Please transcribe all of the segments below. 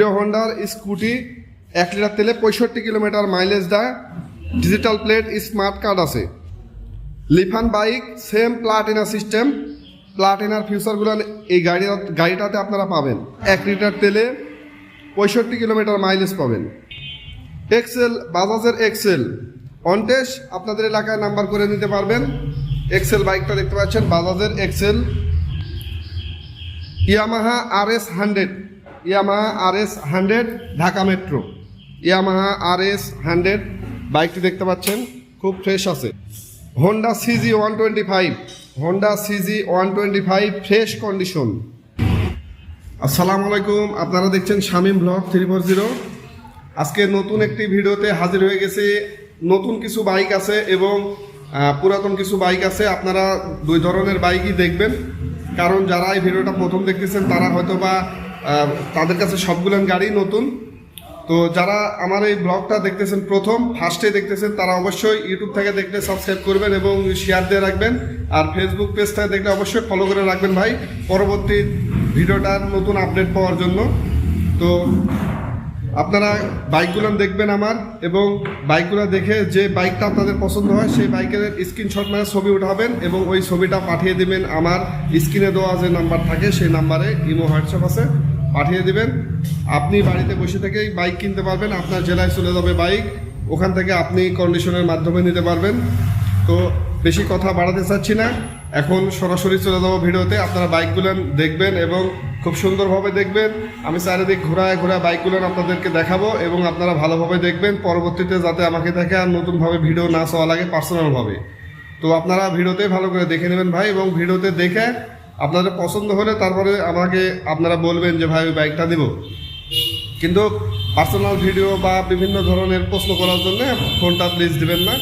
Hero হন্ডার scooty এক litre তেলে পঁয়ষট্টি কিলোমিটার মাইলেজ দেয়। ডিজিটাল প্লেট স্মার্ট কার্ড আছে। Lifan bike same Platina system প্লাটিনার ফিউচারগুলো এই গাড়ি গাড়িটাতে আপনারা পাবেন। এক লিটার তেলে পঁয়ষট্টি কিলোমিটার মাইলেজ পাবেন। এক্সেল বাজাজের এক্সেল অনটেস আপনাদের এলাকায় নাম্বার করে নিতে পারবেন। এক্সেল বাইকটা দেখতে পাচ্ছেন, বাজাজের Excel Yamaha R S hundred Yamaha R S hundred, Dhaka metro. Yamaha R S hundred, বাইকটি দেখতে পাচ্ছেন, খুব ফ্রেশ আছে। Honda CG one twenty five Honda CG one twenty five fresh condition আসসালামু আলাইকুম আপনারা দেখছেন Shamim blog three four zero. আজকে নতুন একটি ভিডিওতে হাজির হয়ে গেছে। নতুন কিছু বাইক আছে এবং পুরাতন কিছু বাইক আছে। আপনারা দুই ধরনের বাইকই দেখবেন। কারণ যারা এই ভিডিওটা প্রথম দেখতেছেন, তারা হয়তো বা তাদের কাছে সবগুলো গাড়ি নতুন। তো যারা আমার এই ব্লগটা দেখতেছেন প্রথম ফার্স্টে দেখতেছেন, তারা অবশ্যই ইউটিউব থেকে দেখলে সাবস্ক্রাইব করবেন এবং শেয়ার দিয়ে রাখবেন। আর ফেসবুক পেজ থেকে দেখলে অবশ্যই ফলো করে রাখবেন ভাই, পরবর্তী ভিডিওটার নতুন আপডেট পাওয়ার জন্য। তো আপনারা বাইকগুলো দেখবেন আমার, এবং বাইকগুলো দেখে যে বাইকটা আপনাদের পছন্দ হয়, সেই বাইকের স্ক্রিনশট মানে ছবি উঠাবেন এবং ওই ছবিটা পাঠিয়ে দিবেন আমার স্ক্রিনে দেওয়া যে নাম্বার থাকে, সেই নাম্বারে ইমো, হোয়াটসঅ্যাপ আছে, পাঠিয়ে দিবেন। আপনি বাড়িতে বসে থেকেই বাইক কিনতে পারবেন, আপনার জেলায় চলে যাবে বাইক, ওখান থেকে আপনি কন্ডিশনের মাধ্যমে নিতে পারবেন। তো বেশি কথা বাড়াতে চাচ্ছি না, এখন সরাসরি চলে যাব ভিডিওতে, আপনারা বাইকগুলো দেখবেন এবং খুব সুন্দরভাবে দেখবেন। আমি চারিদিক ঘোরায় ঘোরায় বাইকগুলো আপনাদেরকে দেখাবো এবং আপনারা ভালোভাবে দেখবেন। পরবর্তীতে যাতে আমাকে দেখে আর নতুনভাবে ভিডিও না চাওয়া লাগে পার্সোনালভাবে। তো আপনারা ভিডিওতে ভালো করে দেখে নেবেন ভাই এবং ভিডিওতে দেখে আপনাদের পছন্দ হলে তারপরে আমাকে আপনারা বলবেন যে ভাই ওই বাইকটা দিব। কিন্তু পার্সোনাল ভিডিও বা বিভিন্ন ধরনের প্রশ্ন করার জন্য ফোনটা প্লিজ দিবেন না।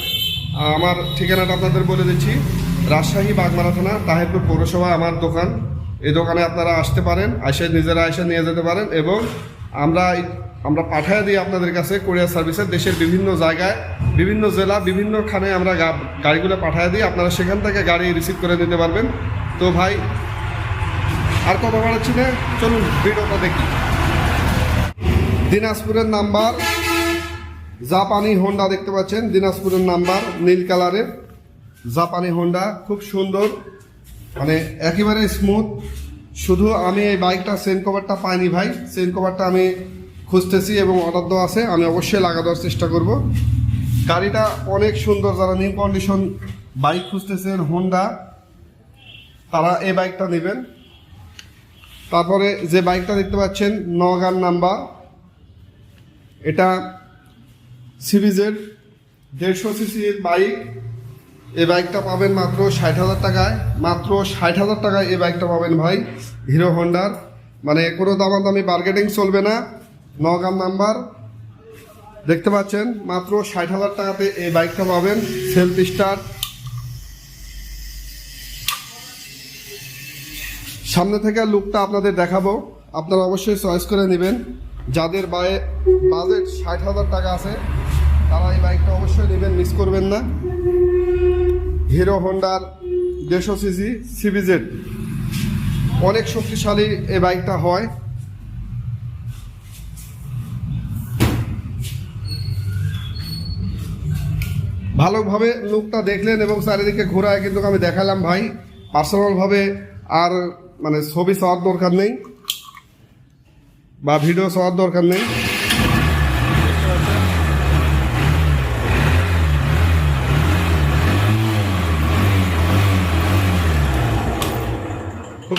আমার ঠিকানাটা আপনাদের বলে দিচ্ছি। রাজশাহী বাগমারা থানা, তাহিরপুর পৌরসভা, আমার দোকান। এই দোকানে আপনারা আসতে পারেন এসে নিজেরা এসে নিয়ে যেতে পারেন এবং আমরা আমরা পাঠিয়ে দিই আপনাদের কাছে কোরিয়ার সার্ভিসে। দেশের বিভিন্ন জায়গায়, বিভিন্ন জেলা বিভিন্নখানে আমরা গাড়িগুলো পাঠিয়ে দিই। আপনারা সেখান থেকে গাড়ি রিসিভ করে নিতে পারবেন। তো ভাই, আর কথা বাড়াচ্ছি না? চলুন, ভিডিওটা দেখি। দিনাজপুরের নাম্বার, জাপানি হোন্ডা দেখতে পাচ্ছেন। দিনাজপুরের নাম্বার, নীল কালারের। জাপানি হোন্ডা খুব সুন্দর। মানে একেবারে স্মুথ শুধু আমি এই বাইকটা সেন কভারটা পাইনি ভাই। সেন কভারটা আমি খুঁজতেছি এবং অর্ডার দেওয়া আছে। আমি অবশ্যই লাগা দেওয়ার চেষ্টা করব। গাড়িটা অনেক সুন্দর, যারা নিউ কন্ডিশন বাইক খুঁজতেছেন হোন্ডা তারা এই বাইকটা নেবেন। তারপরে যে বাইকটা দেখতে পাচ্ছেন নগান নাম্বার এটা সিবিজেড দেড়শো সিসির বাইক এই বাইকটা পাবেন মাত্র ষাট হাজার টাকায়। মাত্র ষাট হাজার টাকায় এই বাইকটা পাবেন ভাই, হিরো হন্ডার। মানে কোনো দামাদামি বার্গেটিং চলবে না, নগাম নাম্বার। দেখতে পাচ্ছেন, মাত্র ষাট হাজার টাকাতে এই বাইকটা পাবেন সেলফ স্টার্ট সামনে থেকে লুকটা আপনাদের দেখাবো। আপনারা অবশ্যই চয়েস করে নেবেন। যাদের বায়ে বাজেট ষাট হাজার টাকা আছে, তারা এই বাইকটা অবশ্যই নেবেন মিস করবেন না। হিরো হন্ডার দেড়শো সিসি সিবিজেড অনেক শক্তিশালী এই বাইকটা হয়। ভালোভাবে লুকটা দেখলেন এবং চারিদিকে ঘোরায় কিন্তু আমি দেখালাম ভাই। পার্সোনালভাবে আর মানে ছবি চাওয়ার দরকার নেই বা ভিডিও চাওয়ার দরকার নেই।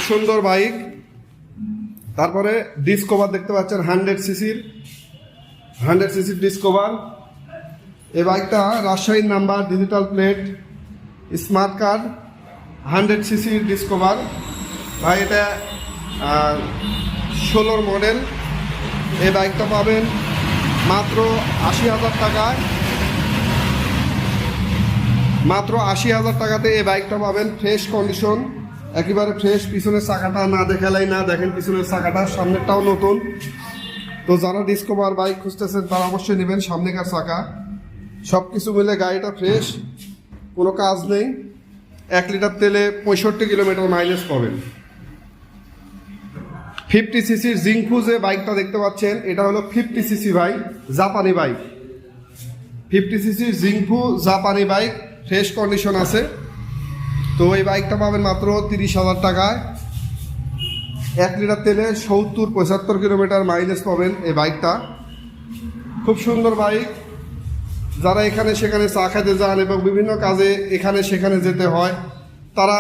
সুন্দর বাইক। তারপরে ডিসকভার দেখতে পাচ্ছেন হান্ড্রেড সিসির। হান্ড্রেড সিসির ডিসকভার। এই বাইকটা রাজশাহীর number digital plate smart card hundred সিসির ডিসকভার। ভাই, এটা ষোলোর মডেল। এই বাইকটা পাবেন মাত্র আশি হাজার টাকায়। মাত্র আশি হাজার টাকাতে এই বাইকটা পাবেন ফ্রেশ কন্ডিশন। একেবারে ফ্রেশ পিছনের চাকাটা না দেখালাই না দেখেন, পিছনের চাকাটা, সামনেরটাও নতুন। তো যারা ডিসকভার বাইক খুঁজতেছেন, তারা অবশ্যই নেবেন সামনেকার চাকা। সব কিছু মিলে গাড়িটা ফ্রেশ কোনো কাজ নেই। এক লিটার তেলে পঁয়ষট্টি কিলোমিটার মাইলেজ পাবেন। ফিফটি সিসির জিংফু যে বাইকটা দেখতে পাচ্ছেন, এটা হলো ফিফটি সিসি বাইক জাপানি বাইক ফিফটি সিসির জিংফু জাপানি বাইক ফ্রেশ কন্ডিশন আছে। তো এই বাইকটা পাবেন মাত্র তিরিশ হাজার টাকায়। এক লিটার তেলে সত্তর, পঁচাত্তর কিলোমিটার মাইলেজ পাবেন এই বাইকটা। খুব সুন্দর বাইক। যারা এখানে সেখানে চা খেতে যান এবং বিভিন্ন কাজে এখানে সেখানে যেতে হয়, তারা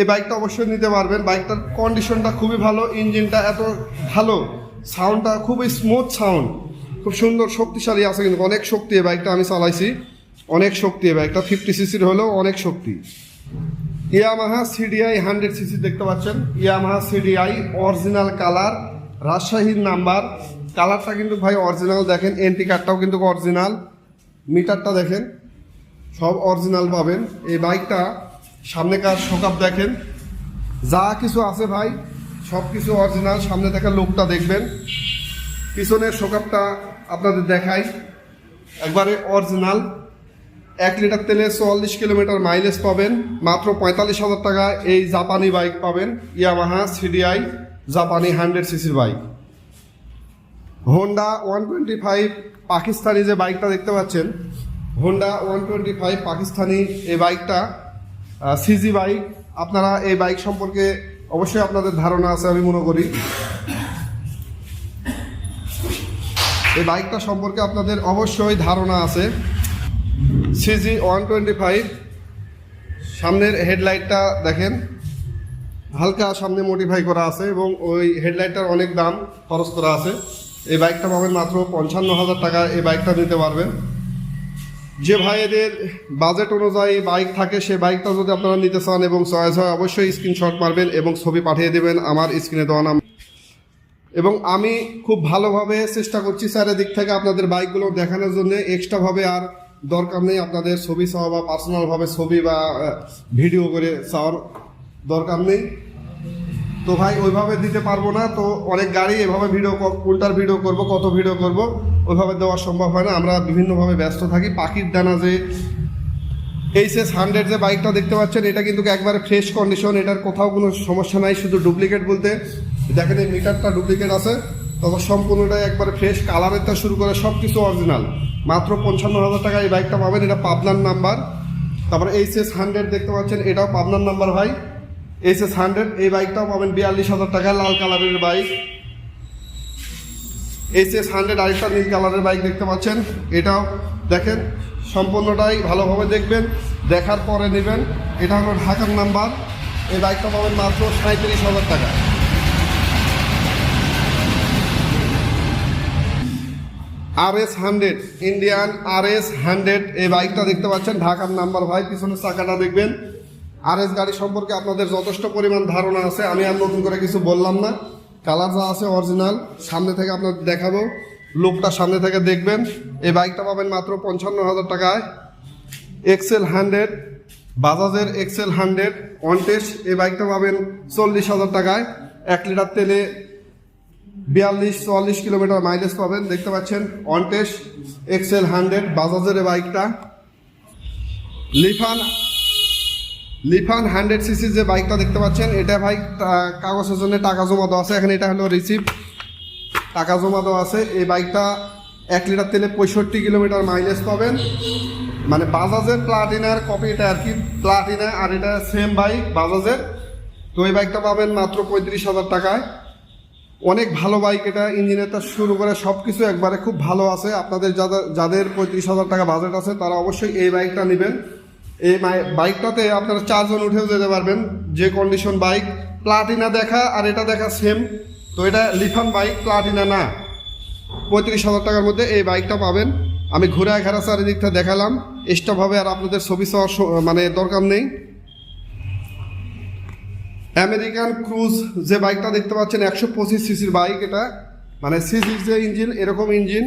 এই বাইকটা অবশ্যই নিতে পারবেন। বাইকটার কন্ডিশনটা খুবই ভালো, ইঞ্জিনটা এত ভালো সাউন্ডটা খুবই স্মুথ সাউন্ড খুব সুন্দর, শক্তিশালী আছে কিন্তু অনেক শক্তি এই বাইকটা আমি চালাইছি। অনেক শক্তি এই বাইকটা ফিফটি সিসির হলেও অনেক শক্তি। ইয়ামাহা সিডিআই হান্ড্রেড সিসি দেখতে পাচ্ছেন। ইয়ামাহা সিডিআই অরিজিনাল কালার, রাজশাহীর নাম্বার। কালারটা কিন্তু ভাই অরিজিনাল দেখেন এন্টি কার্ডটাও কিন্তু অরিজিনাল। মিটারটা দেখেন, সব অরিজিনাল পাবেন। এই বাইকটা সামনেকার শোকাপ দেখেন। যা কিছু আছে ভাই, সব কিছু অরিজিনাল। সামনে থাকা লোকটা দেখবেন। পিছনের শোকাপটা আপনাদের দেখাই। একবারে অরিজিনাল। এক লিটার তেলে চুয়াল্লিশ কিলোমিটার মাইলেজ পাবেন। মাত্র পঁয়তাল্লিশ হাজার টাকা এই জাপানি বাইক পাবেন। ইয়ামাহা সিডিআই জাপানি হান্ড্রেড সিসির bike Honda one twenty five Pakistani যে বাইকটা দেখতে পাচ্ছেন Honda one twenty five Pakistani এই বাইকটা সিজি বাইক আপনারা এই বাইক সম্পর্কে অবশ্যই আপনাদের ধারণা আছে, আমি মনে করি। এই বাইকটা সম্পর্কে আপনাদের অবশ্যই ধারণা আছে। সিজি ওয়ান টোয়েন্টি ফাইভ, সামনের হেডলাইটটা দেখেন, হালকা সামনে মডিফাই করা আছে এবং ওই হেডলাইটটার অনেক দাম খরচ করা আছে। এই বাইকটা পাবেন মাত্র পঞ্চান্ন হাজার টাকা, এই বাইকটা নিতে পারবেন। যে ভাইয়েদের বাজেট অনুযায়ী বাইক থাকে, সে বাইকটা যদি আপনারা নিতে চান এবং চয়েস হয়, অবশ্যই স্ক্রিনশট মারবেন এবং ছবি পাঠিয়ে দেবেন আমার স্ক্রিনে দেওয়া নাম এবং আমি খুব ভালোভাবে চেষ্টা করছি স্যারের দিক থেকে আপনাদের বাইকগুলো দেখানোর জন্য। এক্সট্রাভাবে আর দরকার নেই আপনাদের ছবি চাওয়া বা পার্সোনালভাবে ছবি বা ভিডিও করে চাওয়ার দরকার নেই। তো ভাই, ওইভাবে দিতে পারব না। তো অনেক গাড়ি এভাবে ভিডিও কোনটার ভিডিও করব, কত ভিডিও করব, ওইভাবে দেওয়া সম্ভব হয় না। আমরা বিভিন্নভাবে ব্যস্ত থাকি। পাখির ডানা যে এইচ এস হান্ড্রেড যে বাইকটা দেখতে পাচ্ছেন, এটা কিন্তু একবারে ফ্রেশ কন্ডিশন এটার কোথাও কোনো সমস্যা নাই, শুধু ডুপ্লিকেট বলতে। দেখেন এই মিটারটা ডুপ্লিকেট আছে। তবে সম্পূর্ণটাই একবারে ফ্রেশ কালারেরটা শুরু করে সব কিছু অরিজিনাল মাত্র পঞ্চান্ন হাজার টাকা এই বাইকটা পাবেন। এটা পাবনার নাম্বার তারপরে এইচ এস হান্ড্রেড দেখতে পাচ্ছেন, এটাও পাবনার নাম্বার ভাই। এইচ এস হান্ড্রেড এই বাইকটাও পাবেন বিয়াল্লিশ হাজার টাকা, লাল কালারের বাইক এইচ এস হান্ড্রেড আরেকটা নীল কালারের বাইক দেখতে পাচ্ছেন, এটাও দেখেন, সম্পূর্ণটাই ভালোভাবে দেখবেন, দেখার পরে নেবেন। এটা হলো ঢাকার নাম্বার এই বাইকটা পাবেন মাত্র সাঁত্রিশ হাজার টাকা। R S hundred Indian R S hundred এই বাইকটা দেখতে পাচ্ছেন, ঢাকার নাম্বার ভাই, পিছনের চাকাটা দেখবেন। আর এস গাড়ি সম্পর্কে আপনাদের যথেষ্ট পরিমাণ ধারণা আছে, আমি আর নতুন করে কিছু বললাম না। কালার যা আছে অরিজিনাল সামনে থেকে আপনাদের দেখাবো। লোকটা সামনে থেকে দেখবেন। এই বাইকটা পাবেন মাত্র পঞ্চান্ন হাজার টাকায়। এক্সেল হান্ড্রেড বাজাজের এক্সেল হান্ড্রেড ওয়ান টেস্ট এই বাইকটা পাবেন চল্লিশ হাজার টাকায়। এক লিটার তেলে বিয়াল্লিশ, চুয়াল্লিশ কিলোমিটার মাইলেজ পাবেন। দেখতে পাচ্ছেন ওয়ান টেস্ট এক্সেল হান্ড্রেড বাজাজের বাইকটা লিফান লিফান হান্ড্রেড সিসি যে বাইকটা দেখতে পাচ্ছেন, এটা ভাই কাগজের জন্য টাকা জমা দেওয়া আছে। এখানে এটা হলো রিসিপ্ট টাকা জমা দেওয়া আছে। এই বাইকটা এক লিটার তেলে পঁয়ষট্টি কিলোমিটার মাইলেজ পাবেন। মানে বাজাজের প্লাটিনার কপি এটা আর কি প্লাটিনা আর এটা সেম বাইক বাজাজের। তো এই বাইকটা পাবেন মাত্র পঁয়ত্রিশ হাজার টাকায়। অনেক ভালো বাইক এটা ইঞ্জিনের তার শুরু করে সব কিছু একবারে খুব ভালো আছে। আপনাদের যাদের যাদের পঁয়ত্রিশ হাজার টাকা বাজেট আছে, তারা অবশ্যই এই বাইকটা নেবেন। এই বাইকটাতে আপনারা চারজন উঠেও যেতে পারবেন। যে কন্ডিশন বাইক প্লাটিনা দেখা আর এটা দেখা সেম তো এটা লিফান বাইক প্লাটিনা না। পঁয়ত্রিশ হাজার টাকার মধ্যে এই বাইকটা পাবেন। আমি ঘুরে ঘেরা চারিদিকটা দেখালাম। এক্সট্রাভাবে আর আপনাদের ছবি চাওয়ার মানে দরকার নেই। আমেরিকান ক্রুজ যে বাইকটা দেখতে পাচ্ছেন, একশো পঁচিশ সিসির বাইক এটা। মানে সিসির যে ইঞ্জিন, এরকম ইঞ্জিন।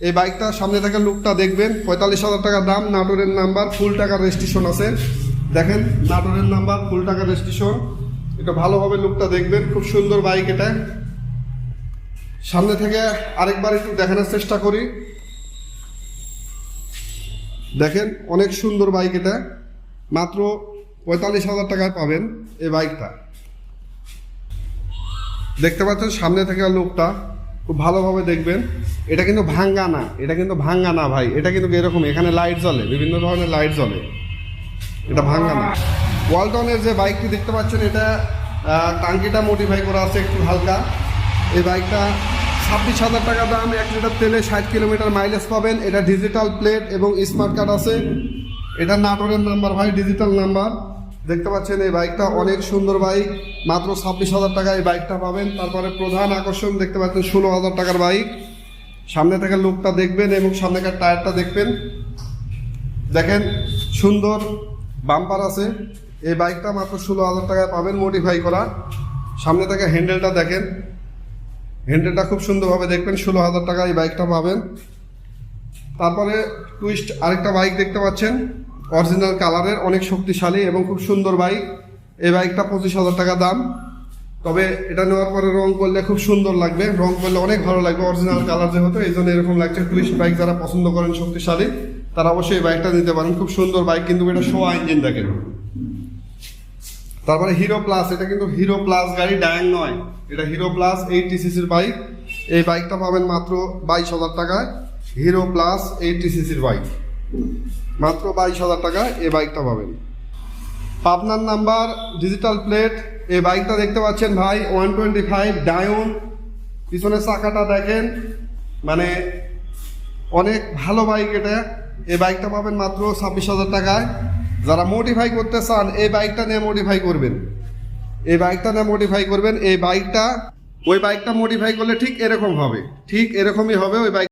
এই বাইকটা সামনে থেকে লুকটা দেখবেন, পঁয়তাল্লিশ হাজার টাকা দাম, নাটোরের নাম্বার, ফুল টাকার রেজিস্ট্রেশন আছে। দেখেন, নাটোরের নাম্বার, ফুল টাকার রেজিস্ট্রেশন এটা ভালোভাবে লুকটা দেখবেন, খুব সুন্দর বাইক এটা। সামনে থেকে আরেকবার একটু দেখানোর চেষ্টা করি। দেখেন, অনেক সুন্দর বাইক এটা। মাত্র পঁয়তাল্লিশ হাজার টাকায় পাবেন এই বাইকটা। দেখতে পাচ্ছেন সামনে থেকে লোকটা, খুব ভালোভাবে দেখবেন। এটা কিন্তু ভাঙ্গা না, এটা কিন্তু ভাঙ্গা না ভাই, এটা কিন্তু এরকম, এখানে লাইট জ্বলে, বিভিন্ন ধরনের লাইট জ্বলে। এটা ভাঙ্গা না। ওয়ালটনের যে বাইকটি দেখতে পাচ্ছেন, এটা টাঙ্কিটা মডিফাই করা আছে একটু হালকা। এই বাইকটা ছাব্বিশ হাজার টাকা দাম, এক লিটার তেলে ষাট কিলোমিটার মাইলেজ পাবেন। এটা ডিজিটাল প্লেট এবং স্মার্ট কার্ড আছে। এটা নাটোরের নাম্বার ভাই ডিজিটাল নাম্বার দেখতে পাচ্ছেন, এই বাইকটা অনেক সুন্দর বাইক। মাত্র ছাব্বিশ হাজার টাকা এই বাইকটা পাবেন। তারপরে প্রধান আকর্ষণ দেখতে পাচ্ছেন, ষোলো হাজার টাকার বাইক। সামনে থেকে লুকটা দেখবেন এবং সামনেকার টায়ারটা দেখবেন। দেখেন, সুন্দর বাম্পার আছে। এই বাইকটা মাত্র ষোলো হাজার টাকায় পাবেন মডিফাই করা। সামনে থেকে হ্যান্ডেলটা দেখেন। হ্যান্ডেলটা খুব সুন্দরভাবে দেখবেন, ষোলো হাজার টাকা এই বাইকটা পাবেন। তারপরে টুইস্ট আরেকটা বাইক দেখতে পাচ্ছেন। অরিজিনাল কালারের অনেক শক্তিশালী এবং খুব সুন্দর বাইক এই বাইকটা পঁচিশ হাজার টাকা দাম। তবে এটা নেওয়ার পরে রং করলে খুব সুন্দর লাগবে। রং করলে অনেক ভালো লাগবে অরিজিনাল কালার যেহেতু, এই জন্য এরকম লাগছে। টুইস্ট বাইক যারা পছন্দ করেন, শক্তিশালী, তারা অবশ্যই এই বাইকটা নিতে পারেন। খুব সুন্দর বাইক কিন্তু এটা শোয়া ইঞ্জিন দেখেন। তারপরে হিরো প্লাস এটা কিন্তু হিরো প্লাস গাড়ি ডায়াং নয়। এটা হিরো প্লাস এইটটি সিসির বাইক এই বাইকটা পাবেন মাত্র বাইশ হাজার টাকায়। হিরো প্লাস এইটটি সিসির বাইক মাত্র বাইশ হাজার টাকায় এই বাইকটা পাবেন। পাবনার নাম্বার ডিজিটাল প্লেট এই বাইকটা দেখতে পাচ্ছেন ভাই ওয়ান টোয়েন্টি ফাইভ ডায়ন। পিছনের চাকাটা দেখেন মানে অনেক ভালো বাইক এটা। এই বাইকটা পাবেন মাত্র ছাব্বিশ হাজার টাকায়। যারা মডিফাই করতে চান, এই বাইকটা নিয়ে মডিফাই করবেন। এই বাইকটা নিয়ে মডিফাই করবেন, এই বাইকটা, ওই বাইকটা মডিফাই করলে ঠিক এরকম হবে। ঠিক এরকমই হবে ওই বাইক